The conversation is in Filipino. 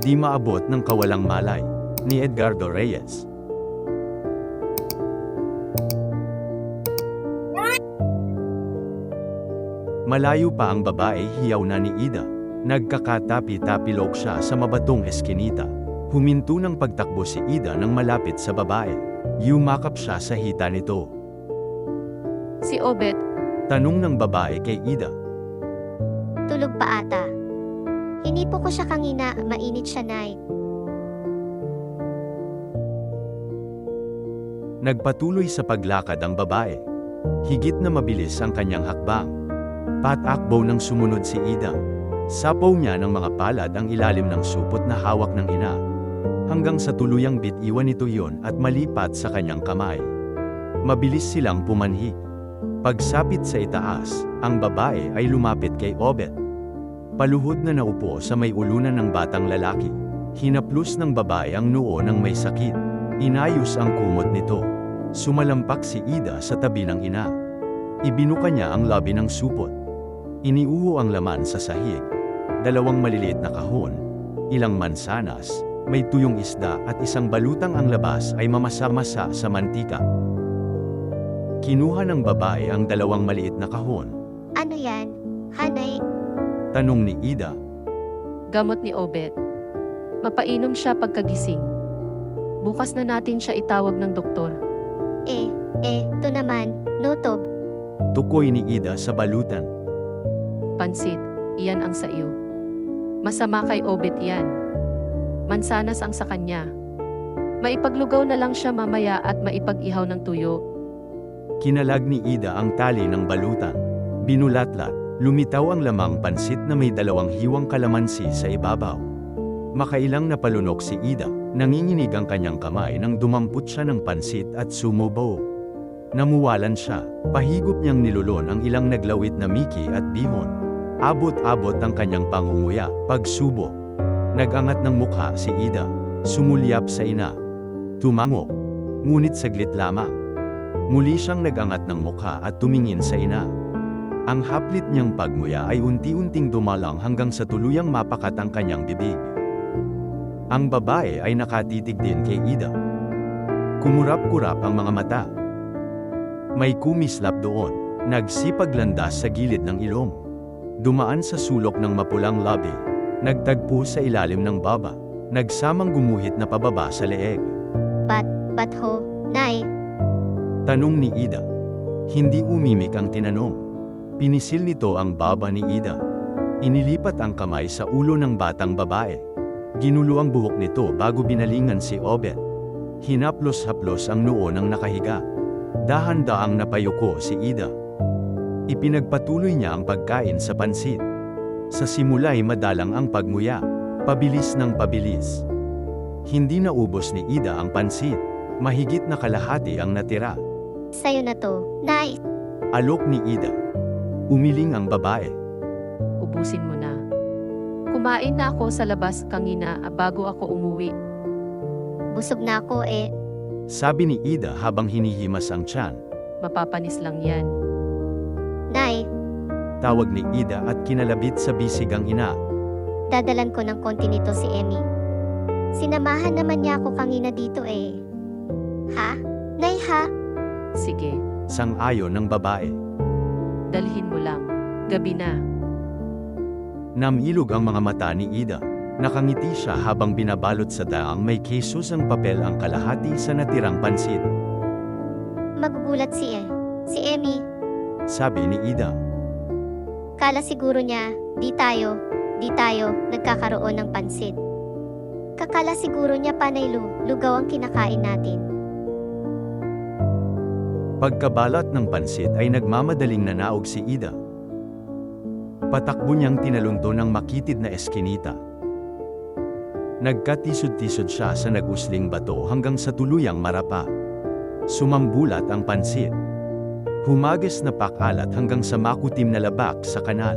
Di maabot ng kawalang malay, ni Edgardo Reyes. Malayo pa ang babae hiyaw na ni Ida. Nagkakatapi-tapilok siya sa mabatong eskinita. Huminto ng pagtakbo si Ida nang malapit sa babae. Yumakap siya sa hita nito. Si Obet, Tanong ng babae kay Ida. Tulog pa ata. Hinipo ko siya kangina, mainit siya, Nay. Nagpatuloy sa paglakad ang babae. Higit na mabilis ang kanyang hakbang. Patakbo nang sumunod si Ida. Sapaw niya ng mga palad ang ilalim ng supot na hawak ng ina. Hanggang sa tuluyang bitiwan nito yon at malipat sa kanyang kamay. Mabilis silang pumanhi. Pagsapit sa itaas, ang babae ay lumapit kay Obet. Paluhod na naupo sa may ulunan ng batang lalaki. Hinaplos ng babae ang noo ng may sakit. Inayos ang kumot nito. Sumalampak si Ida sa tabi ng ina. Ibinuka niya ang labi ng supot. Iniuho ang laman sa sahig. Dalawang maliliit na kahon, ilang mansanas, may tuyong isda at isang balutang ang labas ay mamasa-masa sa mantika. Kinuha ng babae ang dalawang maliit na kahon. Ano yan? Hanay, Tanong ni Ida, gamot ni Obet. Mapainom siya pagkagising. Bukas na natin siya itawag ng doktor. eh, eh, to naman, notob. tukoy ni Ida sa balutan. Pansit, iyan ang sa iyo. Masama kay Obet yan. Mansanas ang sa kanya. Maipaglugaw na lang siya mamaya at maipag-ihaw ng tuyo. Kinalag ni Ida ang tali ng balutan. Binulatlat, lumitaw ang lamang pansit na may dalawang hiwang kalamansi sa ibabaw. Makailang napalunok si Ida, nanginginig ang kanyang kamay nang dumampot siya ng pansit at sumubo. Namuwalan siya, pahigop niyang nilulon ang ilang naglawit na miki at bihon. Abot-abot ang kanyang pangunguya, pagsubo. Nagangat ng mukha si Ida, sumulyap sa ina. Tumango. Ngunit saglit lamang. Muli siyang nagangat ng mukha at tumingin sa ina. Ang haplit niyang pagmuya ay unti-unting dumalang hanggang sa tuluyang mapakat ang kanyang bibig. Ang babae ay nakatitig din kay Ida. Kumurap-kurap ang mga mata. May kumislap doon, nagsipaglandas sa gilid ng ilong. Dumaan sa sulok ng mapulang labi. Nagtagpo sa ilalim ng baba. Nagsamang gumuhit na pababa sa leeg. Ba't ho, Nay? Tanong ni Ida. Hindi umimik ang tinanong. Pinisil nito ang baba ni Ida. Inilipat ang kamay sa ulo ng batang babae. Ginulo ang buhok nito bago binalingan si Obet. Hinaplos-haplos ang noo ng nakahiga. Dahan-daang napayuko si Ida. Ipinagpatuloy niya ang pagkain sa pansit. Sa simula'y madalang ang pagmuya. Pabilis ng pabilis. Hindi naubos ni Ida ang pansit. Mahigit na kalahati ang natira. Sa'yo na to, Nay. Alok ni Ida. Umiling ang babae. Ubusin mo na. Kumain na ako sa labas kangina bago ako umuwi. Busog na ako eh. Sabi ni Ida habang hinihimas ang tiyan. Mapapanis lang yan. Nay, Tawag ni Ida at kinalabit sa bisig ang ina. dadalan ko ng konti nito si Emmy. Sinamahan naman niya ako kangina dito eh. Ha? Nay ha? Sige, Sang-ayon ng babae. Dalhin mo lang. Gabi na. Namilog ang mga mata ni Ida. Nakangiti siya habang binabalot sa daang may kesos ang papel ang kalahati sa natirang pansit. Magugulat si eh. Si Emmy. Sabi ni Ida. Kala siguro niya, di tayo, di tayo, nagkakaroon ng pansit. Kakala siguro niya panay lu, lugaw ang kinakain natin. Pagkabalat ng pansit ay nagmamadaling nanaog si Ida. Patakbo niyang tinalunto ng makitid na eskinita. Nagkatisod-tisod siya sa nagusling bato hanggang sa tuluyang marapa. Sumambulat ang pansit. Humagas na pakalat hanggang sa makutim na labak sa kanal.